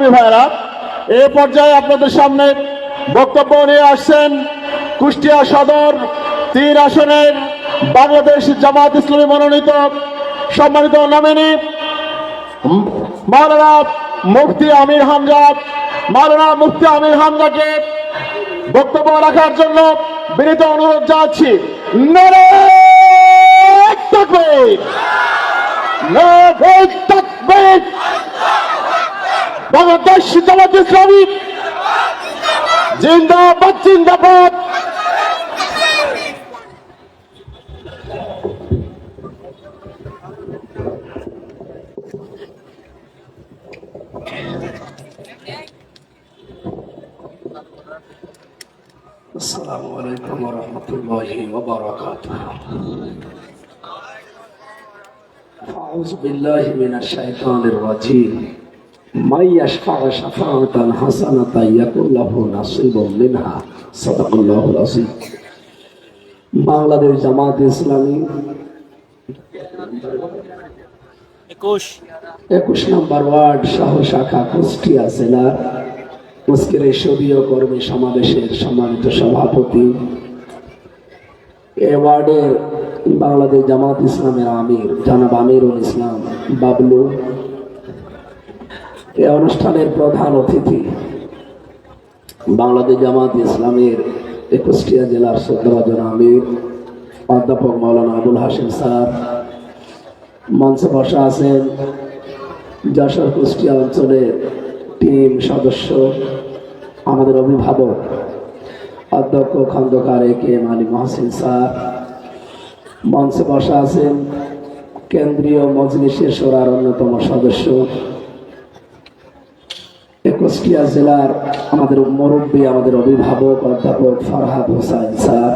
সংগ্রামী ভাইরা, এ পর্যায়ে আপনাদের সামনে বক্তব্য নিয়ে আসছেন কুষ্টিয়া সদর তিন আসনের বাংলাদেশ জামাত ইসলামী মনোনীত সম্মানিত নমিনী, মাওলানা মুফতি আমির হামজা মাওলানা মুফতি আমির হামজাকে বক্তব্য রাখার জন্য বিনীত অনুরোধ জানাচ্ছি নারায়ণ তাকবীর! তাকবীর! বাংলাদেশ জামাত ইসলামী জিন্দাবাদ জিন্দাবাদ السلام عليكم ورحمة الله وبركاته أعوذ بالله من الشيطان الرجيم বাংলাদেশ জামাত ইসলামী। একুশ। নম্বর ওয়ার্ড সহ শাখা কুষ্টিয়া জেলার সদীয় কর্মী সমাবেশের সম্মানিত সভাপতি। এ ওয়ার্ডের বাংলাদেশ জামাত ইসলামের আমির জানাব আমিরুল ইসলাম বাবলু। এ অনুষ্ঠানের প্রধান অতিথি বাংলাদেশ জামাত ইসলামের কুষ্টিয়া জেলার শ্রদ্ধাভাজন আমির, অধ্যাপক মৌলানা আবুল হাসিম স্যার মঞ্চে বসা আছেন যশোর কুষ্টিয়া অঞ্চলের টিম সদস্য, আমাদের অভিভাবক অধ্যক্ষ Khondokar A K M Ali Mohsin sir মঞ্চে বসা আছেন কেন্দ্রীয় মজলিসের সোরার অন্যতম সদস্য কুষ্টিয়া জেলার আমাদের মুরব্বী, আমাদের অভিভাবক, অধ্যাপক ফরহাদ হোসাইন স্যার।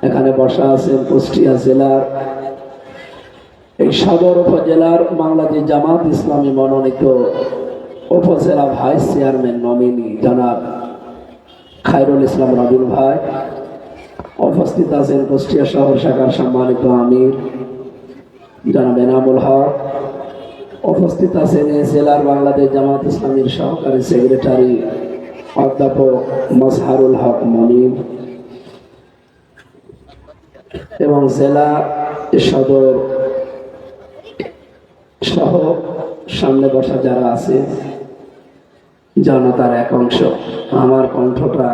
এখানে বসা আছেন কুষ্টিয়া জেলার এই সদর উপজেলার বাংলাদেশ জামাত ইসলামী মনোনীত উপজেলা ভাইস চেয়ারম্যান নমিনি জনাব খায়রুল ইসলাম রবিন ভাই। উপস্থিত আছেন কুষ্টিয়া শহর শাখার সম্মানিত আমির জনাব এনামুল হক। উপস্থিত আছেন জেলার বাংলাদেশ জামাত ইসলামীর সহকারী সেক্রেটারি অধ্যাপক মজহারুল হক মনির এবং জেলা সদর সহ সামনে বসা যারা আছে, জনতার এক অংশ। আমার কণ্ঠটা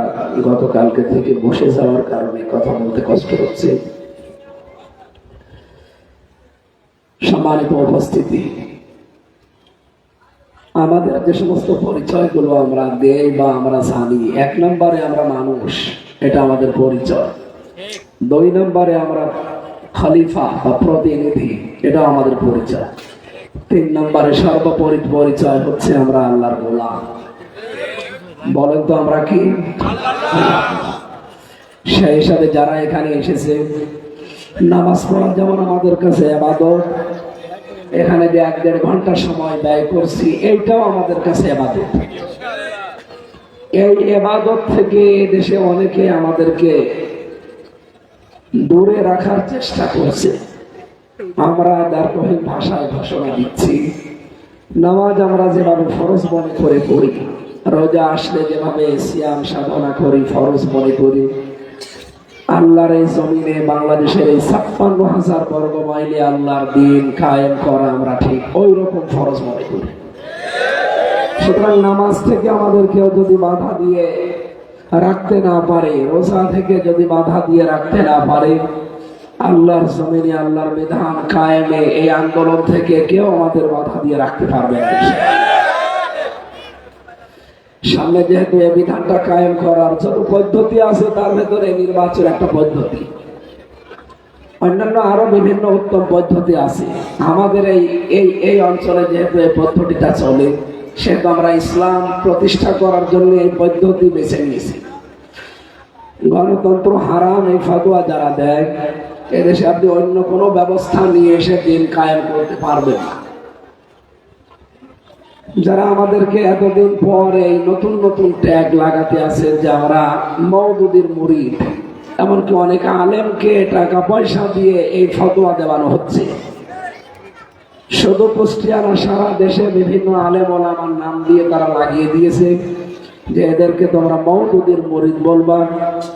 গতকালকে থেকে বসে যাওয়ার কারণে কথা বলতে কষ্ট হচ্ছে। সম্মানিত উপস্থিতি আমাদের যে সমস্ত পরিচয়গুলো আমরা দেই বা আমরা জানি, এক নম্বরে আমরা মানুষ, এটা আমাদের পরিচয়। দুই নম্বরে আমরা খলিফা বা প্রতিনিধি এটা আমাদের পরিচয়। তিন নম্বরে সর্বোপরি পরিচয় হচ্ছে আমরা আল্লাহর গোলাম। বলেন তো আমরা কি? সেই হিসাবে যারা এখানে এসেছে, নামাজ পড়া যেমন আমাদের কাছে আবাদত এখানে যে এক দেড় ঘণ্টা সময় ব্যয় করছি, এইটাও আমাদের কাছে আবাদত এই এবাদত থেকে দেশে অনেকে আমাদেরকে দূরে রাখার চেষ্টা করছে। আমরা দারকহীন ভাষায় ঘোষণা দিচ্ছি, নামাজ আমরা যেভাবে ফরজ মনে করে পড়ি, রোজা আসলে যেভাবে সিয়াম সাধনা করি, ফরজ মনে করি আল্লাহর এই জমিনে বাংলাদেশের এই ছাপ্পান্ন হাজার বর্গ মাইলে আল্লাহর দিন কায়েম করা আমরা ঠিক ওই রকম ফরজ মনে করি। সুতরাং নামাজ থেকে আমাদের কেউ যদি বাধা দিয়ে রাখতে না পারে, রোজা থেকে যদি বাধা দিয়ে রাখতে না পারে, আল্লাহর জমিনে আল্লাহর বিধান কায়েমে এই আন্দোলন থেকে কেউ আমাদের বাধা দিয়ে রাখতে পারবে না। সামনে যেহেতু এই বিধানটা কায়েম করার যত পদ্ধতি আছে, তার ভেতরে নির্বাচন একটা পদ্ধতি। অন্যান্য আরও বিভিন্ন উত্তম পদ্ধতি আছে। আমাদের এই এই এই অঞ্চলে যেহেতু এই পদ্ধতিটা চলে, সেহেতু আমরা ইসলাম প্রতিষ্ঠা করার জন্য এই পদ্ধতি বেছে নিয়েছি। গণতন্ত্র হারাম এই ফাতুয়া যারা দেয়, এদেশে আপনি অন্য কোনো ব্যবস্থা নিয়ে এসে দিন কায়েম করতে পারবেন না। যারা আমাদেরকে এতদিন পর এই নতুন নতুন ট্যাগ লাগাতে আছে যে আমরা মৌদুদির মুরিদ, এমনকি অনেক আলেমকে টাকা পয়সা দিয়ে এই ফতোয়া দেওয়ানো হচ্ছে। শুধু কুষ্টিয়ানা সারা দেশে বিভিন্ন আলেম ওলামার নাম দিয়ে তারা লাগিয়ে দিয়েছে যে এদেরকে তোমরা মৌদুদের মরিদ বলবা।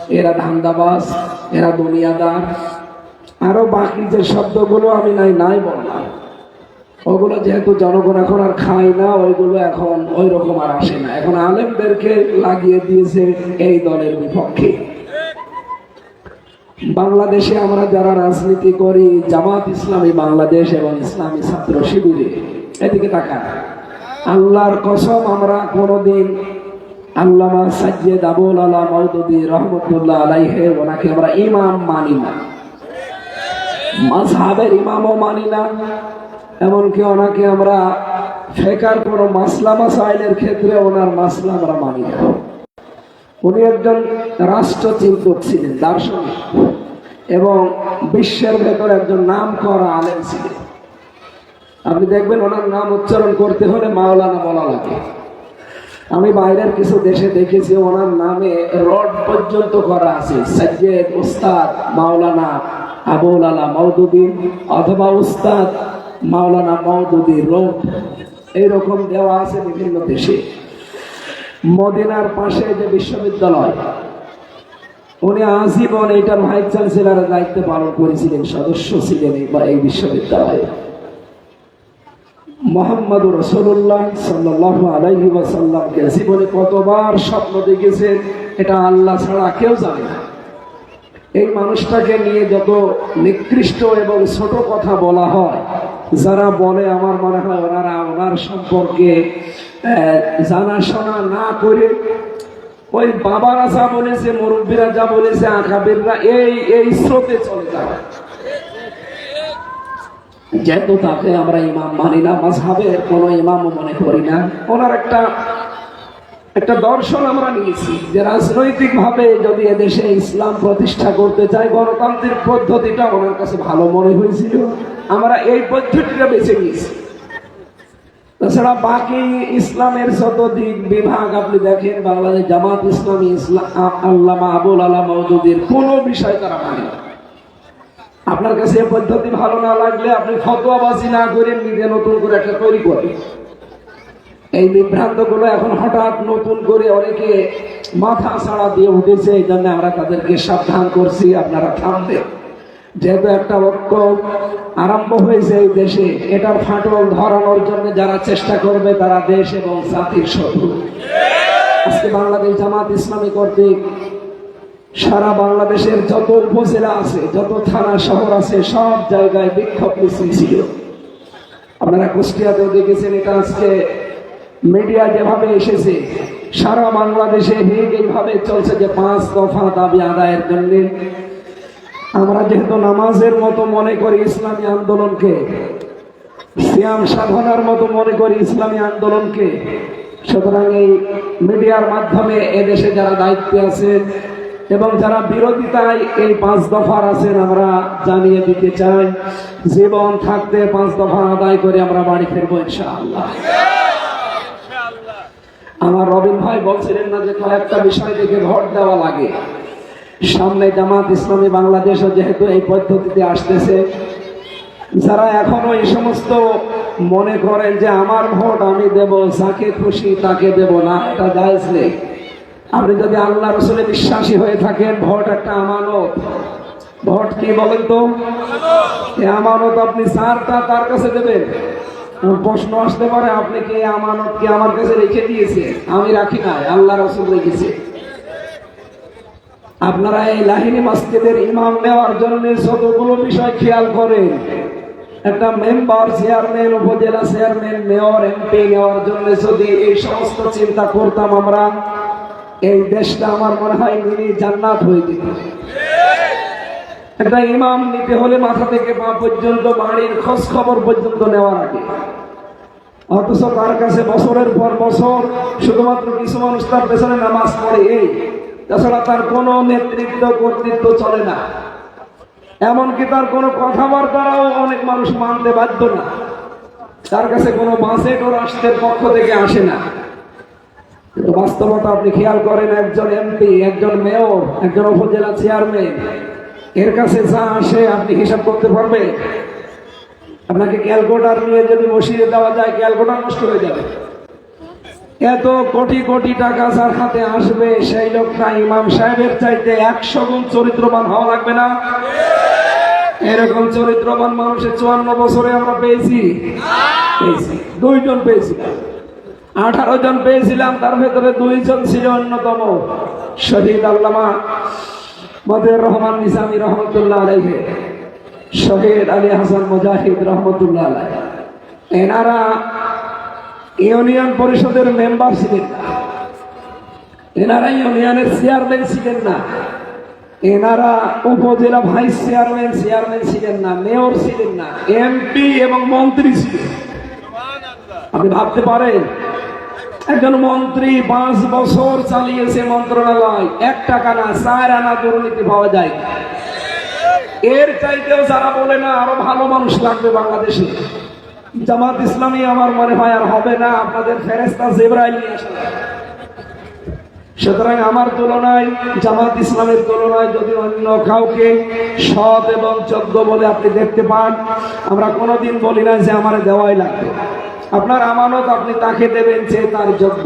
এরা ধান্দাবাজ, এরা দুনিয়াদার। আরও বাকি যে শব্দগুলো আমি নাই নাই বললাম। ওগুলো যেহেতু জনগণ এখন আর খায় না, ওইগুলো এখন ওই রকম আর আসে না। এখন আলেমদেরকে লাগিয়ে দিয়েছে এই দলের বিপক্ষে। বাংলাদেশে আমরা যারা রাজনীতি করি, জামাত ইসলামী বাংলাদেশ এবং ইসলামী ছাত্র শিবিরে, এদিকে তাকান। আল্লাহর কসম, আমরা কোনোদিন আল্লামা সাজ্জেদ আবুল আলা মৌদুদি রহমতুল্লাহ আলাইহে, ওনাকে আমরা ইমাম মানি না। মাঝহাবের ইমামও মানি না। এমনকি ওনাকে আমরা ফেকার কোনো মাসলা মাসাইলের ক্ষেত্রে ওনার মাসলা আমরা মানি না। উনি একজন রাষ্ট্রচিন্তক ছিলেন দার্শনিক, এবং বিশ্বের ভেতর একজন নাম করা আলেম ছিলেন। আপনি দেখবেন ওনার নাম উচ্চারণ করতে হলে মাওলানা বলা লাগে। আমি বাইরের কিছু দেশে দেখেছি, ওনার নামে রড পর্যন্ত করা আছে সৈয়দ উস্তাদ, মাওলানা আবুল আলা মৌদুদি অথবা উস্তাদ মাওলানা মৌদুদি রোড এইরকম দেওয়া আছে বিভিন্ন দেশে। মদিনার পাশে যে বিশ্ববিদ্যালয়, উনি আজীবন এইটার ভাইস চ্যান্সেলারের দায়িত্ব পালন করেছিলেন, সদস্য ছিলেন এই- বিশ্ববিদ্যালয়ে। মোহাম্মদ রসুল্লাহ সাল্লাহ আলাইহি ওয়াসাল্লামকে জীবনে কতবার স্বপ্ন দেখেছেন, এটা আল্লাহ ছাড়া কেউ জানে না। এই মানুষটাকে নিয়ে যত নিকৃষ্ট এবং ছোট কথা বলা হয় যারা বলে, আমার মনে হয় ওনারা ওনার সম্পর্কে জানাশোনা না করে, ওই বাবারা যা বলেছে, মুরব্বীরা যা বলেছে, আঁকাবেররা এই এই স্রোতে চলে যাবে। যেহেতু তাকে আমরা ইমাম মানি না, মাঝহাবের কোনো ইমামও মনে করি না। ওনার একটা একটা দর্শন আমরা নিয়েছি যে রাজনৈতিক ভাবে যদি এদেশে ইসলাম প্রতিষ্ঠা করতে চাই গণতান্ত্রিক পদ্ধতিটা ওনার কাছে ভালো মনে হয়েছিল। আমরা এই পদ্ধতিটা বেছে নিয়েছি। তাছাড়া বাকি ইসলামের যত দিক বিভাগ, আপনি দেখেন বাংলাদেশ জামাত ইসলামী, ইসলাম আল্লামা আবুল আলা মৌদুদের কোনো বিষয় তারা মানে আপনার কাছে পদ্ধতি ভালো না লাগলে আপনি ফতোয়াবাজি না করে নিজে নতুন করে একটা তৈরি করেন। এই বিভ্রান্তগুলো এখন হঠাৎ নতুন করে অনেকে মাথা ছাড়া দিয়ে উঠেছে, এই জন্য আমরা তাদেরকে সাবধান করছি, আপনারা থামবে যেহেতু একটা ঐক্য আরম্ভ হয়েছে এই দেশে, এটার ফাটল ধরানোর জন্য যারা চেষ্টা করবে, তারা দেশ এবং জাতির শত্রু। আজকে বাংলাদেশ জামাত ইসলামী কর্তৃক সারা বাংলাদেশের যত উপজেলা আছে, যত থানা, শহর আছে, সব জায়গায় বিক্ষোভ মিছিল ছিল। আপনারা কুষ্টিয়াতেও দেখেছেন এটা আজকে মিডিয়া যেভাবে এসেছে, সারা বাংলাদেশে হিগ এইভাবে চলছে যে পাঁচ দফা দাবি আদায়ের জন্য। আমরা যেহেতু নামাজের মতো মনে করি ইসলামী আন্দোলনকে, সিয়াম সাধনার মতো মনে করি ইসলামী আন্দোলনকে, সুতরাং এই মিডিয়ার মাধ্যমে এদেশে যারা দায়িত্বে আছেন এবং যারা বিরোধিতায় এই পাঁচ দফার আছেন, আমরা জানিয়ে দিতে চাই, জীবন থাকতে পাঁচ দফা আদায় করে আমরা বাড়ি ফিরবো ইনশাআল্লাহ। আমার রবিন ভাই বলছিলেন না যে কয়েকটা বিষয় দেখে ভোট দেওয়া লাগে। সামনে জামাত ইসলামী বাংলাদেশও যেহেতু এই পদ্ধতিতে আসতেছে, যারা এখনও এই সমস্ত মনে করেন যে আমার ভোট আমি দেব, যাকে খুশি তাকে দেব না, এটা জায়েজ নেই। আপনি যদি আল্লাহ রসুলে বিশ্বাসী হয়ে থাকেন, ভোট একটা আমানত। ভোট কি বলেন তো? আমানত আপনি সারটা তার কাছে দেবেন? প্রশ্ন আসতে পারে, আপনি আমার কাছে রেখে দিয়েছে? আমি রাখি নাই, আল্লাহ রসুল রেখেছে। আপনারা এই লাহিনী ইমাম নেওয়ার জন্য যতগুলো বিষয় খেয়াল করেন। একটা মেম্বার চেয়ারম্যান, উপজেলা চেয়ারম্যান, মেয়র, এমপি নেওয়ার জন্য যদি এই সমস্ত চিন্তা করতাম আমরা, এই দেশটা আমার মনে হয় মিনি জান্নাত হয়ে যেত। একটা ইমাম নিতে হলে মাথা থেকে পা পর্যন্ত বাড়ির খোঁজ খবর পর্যন্ত নেওয়ার আগে। অথচ তার কাছে বছরের পর বছর শুধুমাত্র কিছু মানুষ তার পেছনে নামাজ পড়ে এই। তাছাড়া তার কোনো নেতৃত্ব, কর্তৃত্ব চলে না। এমনকি তার কোনো কথাবার্তারাও অনেক মানুষ মানতে বাধ্য না। তার কাছে কোনো ও রাষ্ট্রের পক্ষ থেকে আসে না। বাস্তবতা আপনি খেয়াল করেন, একজন এমপি, একজন মেয়র, একজন উপজেলা চেয়ারম্যান এর কাছে যা আসে আপনি হিসাব করতে পারবেন আপনাকে ক্যালকুলেটার নিয়ে যদি বসিয়ে দেওয়া যায়, ক্যালকুলেটার নষ্ট হয়ে যাবে। এত কোটি কোটি টাকা যার হাতে আসবে, সেই লোকটা ইমাম সাহেবের চাইতে একশো গুণ চরিত্রবান হওয়া লাগবে না? এরকম চরিত্রবান মানুষের চুয়ান্ন বছরে আমরা পেয়েছি। পেয়েছি। দুইজন পেয়েছিলাম আঠারো জন পেয়েছিলাম, তার ভেতরে দুইজন ছিল অন্যতম, শহীদ আল্লামা মদের রহমান নিসামি রহমতুল্লাহ আলাইহে, শহীদ আলী হাসান মুজাহিদ রহমতুল্লাহ আলাই এনারা ইউনিয়ন পরিষদের মেম্বার ছিলেন না। এনারা ইউনিয়নের চেয়ারম্যান ছিলেন না। এনারা উপজেলা ভাইস চেয়ারম্যান চেয়ারম্যান ছিলেন না, মেয়র ছিলেন না, এমপি এবং মন্ত্রী ছিলেন। আপনি ভাবতে পারেন একজন মন্ত্রী পাঁচ বছর চালিয়েছে মন্ত্রণালয়। এক টাকা না, চার আনা দুর্নীতি পাওয়া যায়। এর চাইতেও যারা বলে না, আরও ভালো মানুষ লাগবে বাংলাদেশে। জামাত ইসলামী আমার মনে হয় আর হবে না, আপনাদের ফেরেস্তা জেব্রাইল নিয়ে আসা সুতরাং আমার তুলনায়, জামাত ইসলামের তুলনায় যদি অন্য কাউকে সৎ এবং যোগ্য বলে আপনি দেখতে পান, আমরা কোনোদিন বলি না যে আমার দেওয়াই লাগবে। আপনার আমানত আপনি তাকে দেবেন যে তার যোগ্য।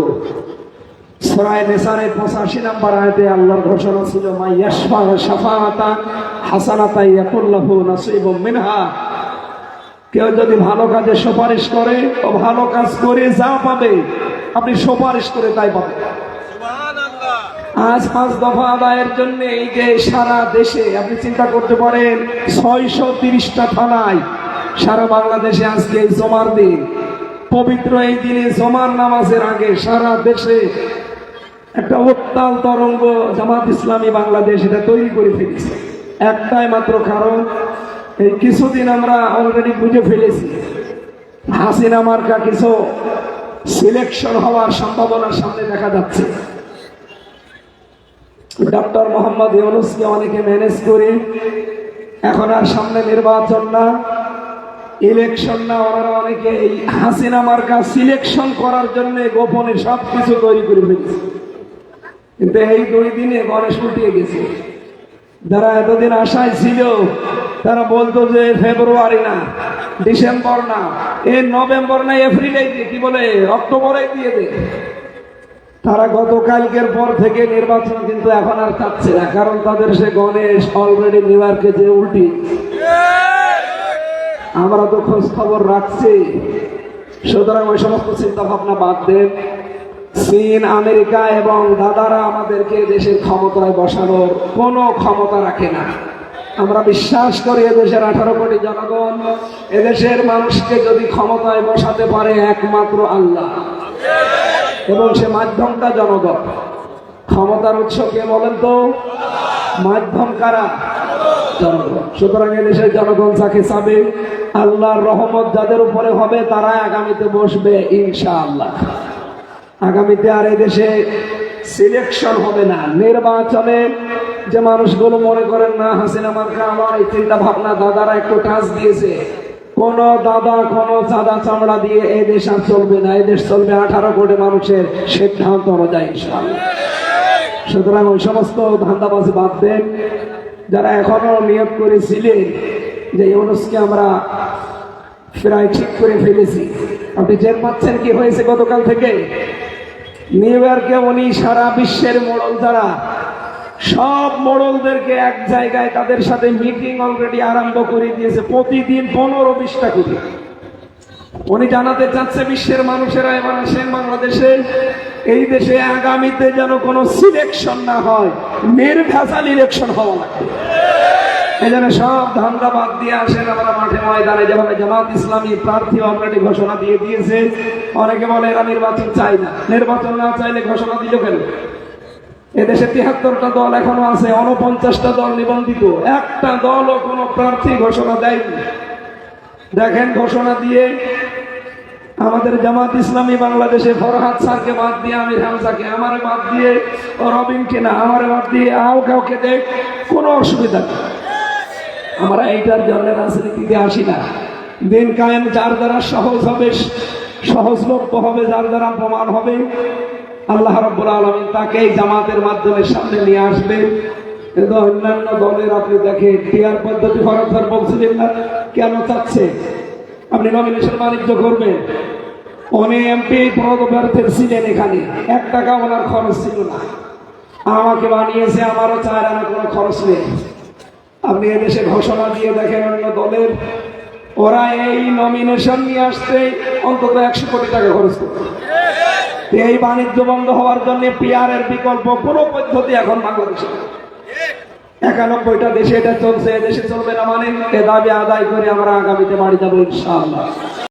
সরায় নেসারে পঁচাশি নাম্বার আয়তে আল্লাহর ঘোষণা ছিল মাই ইয়াশফা শাফাআতা হাসানাতা ইয়াকুল্লাহু নাসিবুম মিনহা। কেউ যদি ভালো কাজে সুপারিশ করে ও ভালো কাজ করে যা পাবে আপনি সুপারিশ করে তাই পাবে আজ পাঁচ দফা আদায়ের জন্য এই যে সারা দেশে আপনি চিন্তা করতে পারেন ছয়শো তিরিশটা থানায় সারা বাংলাদেশে আজকে জমার দিন পবিত্র এই দিনে জমার নামাজের আগে সারা দেশে একটা উত্তাল তরঙ্গ জামাত ইসলামী বাংলাদেশ এটা তৈরি করে ফেলেছে। একটাই মাত্র কারণ, এই কিছুদিন আমরা অলরেডি বুঝে ফেলেছি, হাসিনা মার্কা কিছু সিলেকশন হওয়ার সম্ভাবনার সামনে দেখা যাচ্ছে। ডক্টর মোহাম্মদ ইউনুসকে অনেকে ম্যানেজ করে, এখন আর সামনে নির্বাচন না। ইলেকশন না ওনারা অনেকে এই হাসিনা মার্কা সিলেকশন করার জন্য গোপনে সব কিছু তৈরি করে ফেলেছে। কিন্তু এই দুই দিনে গণেশ উঠিয়ে গেছে। যারা এতদিন আশায় ছিল, তারা বলতো যে ফেব্রুয়ারি না, ডিসেম্বর না, এ নভেম্বর না এপ্রিলে কি বলে অক্টোবরে দিয়ে দে তারা গতকালকের পর থেকে নির্বাচন কিন্তু এখন আর চাচ্ছে না, কারণ তাদের সে গণেশ অলরেডি নিউ ইয়র্কে যে উল্টি আমরা তো খোঁজ খবর রাখছি। সুতরাং ওই সমস্ত চিন্তা ভাবনা বাদ দেন। চীন, আমেরিকা এবং দাদারা আমাদেরকে দেশের ক্ষমতায় বসানোর কোনো ক্ষমতা রাখে না। আমরা বিশ্বাস করি এদেশের আঠারো কোটি জনগণ এদেশের মানুষকে যদি ক্ষমতায় বসাতে পারে একমাত্র আল্লাহ এবং সে মাধ্যমটা জনগণ। ক্ষমতার উৎস কে বলেন তো? মাধ্যম কারা? জনগণ। সুতরাং এদেশের জনগণ যাকে চাবে আল্লাহর রহমত যাদের উপরে হবে তারা আগামীতে বসবে, ইনশাআল্লাহ। আগামীতে আর এদেশে সিলেকশন হবে না। নির্বাচনে যে মানুষগুলো মনে করেন, না, হাসিনা মার্কা, আমার এই চিন্তা ভাবনা দাদারা একটু টাচ দিয়েছে। কোন দাদা, কোন চাঁদা চামড়া দিয়ে এই দেশ আর চলবে না। এই দেশ চলবে আঠারো কোটি মানুষের সিদ্ধান্ত অনুযায়ী, ইনশাআল্লাহ। সুতরাং ওই সমস্ত ধান্দাবাজি বাদ দেন। যারা এখনও নিয়োগ করেছিলেন যে ইউনুসকে আমরা প্রায় ঠিক করে ফেলেছি। আপনি টের পাচ্ছেন কি হয়েছে গতকাল থেকে? নিউ ইয়র্কে উনি সারা বিশ্বের মোড়ল যারা, সব মোড়লদেরকে এক জায়গায় তাদের সাথে মিটিং অলরেডি আরম্ভ করে দিয়েছে, প্রতিদিন পনেরো বিশটা করে। উনি জানাতে চাচ্ছে বিশ্বের মানুষেরা এবার আসেন বাংলাদেশে। এই দেশে আগামীতে যেন কোনো সিলেকশন না হয় মেয়ের নির্ভেজাল ইলেকশন হওয়া লাগবে। এই সব ধান্দা বাদ দিয়ে আসেন আমরা মাঠে ময়দানে। যেভাবে জামাত ইসলামী প্রার্থী অলরেডি ঘোষণা দিয়ে দিয়েছে। অনেকে বলে এরা নির্বাচন চাই না। নির্বাচন না চাইলে ঘোষণা দিল কেন? এদেশে তিয়াত্তরটা দল এখনও আছে অনপঞ্চাশটা দল নিবন্ধিত। একটা দলও কোনো প্রার্থী ঘোষণা দেয়নি। দেখেন ঘোষণা দিয়ে আমাদের জামাত ইসলামী বাংলাদেশে ফরহাদ স্যারকে বাদ দিয়ে, আমির হামজাকে আমারে বাদ দিয়ে, রবিনকে না, আমারে বাদ দিয়ে, আও কাউকে দেখ, কোনো অসুবিধা নেই। আমরা এইটার জন্য রাজনীতিতে আসি না। দিন কায়েম যার দ্বারা সহজ হবে, সহজলভ্য হবে, যার দ্বারা প্রমাণ হবে, আল্লাহ রব্বুল আলমিন তাকে এই জামাতের মাধ্যমে সামনে নিয়ে আসবে। কিন্তু অন্যান্য দলের আপনি দেখে টিয়ার পদ্ধতি ফরক স্যার বলছিলেন না? কেন চাচ্ছে? আপনি নমিনেশন বাণিজ্য করবেন। উনি এমপি পদপ্রার্থীর ছিলেন এখানে। এক টাকা ওনার খরচ ছিল না। আমাকে বানিয়েছে, আমারও চার আনা কোনো খরচ নেই। আপনি এদেশে ঘোষণা দিয়ে দেখেন অন্য দলের, ওরা এই নমিনেশন নিয়ে আসতে অন্তত একশো কোটি টাকা খরচ করবে। এই বাণিজ্য বন্ধ হওয়ার জন্য পিয়ারের বিকল্প কোনো পদ্ধতি এখন বাংলাদেশে। একানব্বইটা দেশে এটা চলছে, এদেশে দেশে চলবে না মানে? এ দাবি আদায় করে আমরা আগামীতে বাড়ি যাব ইনশাআল্লাহ।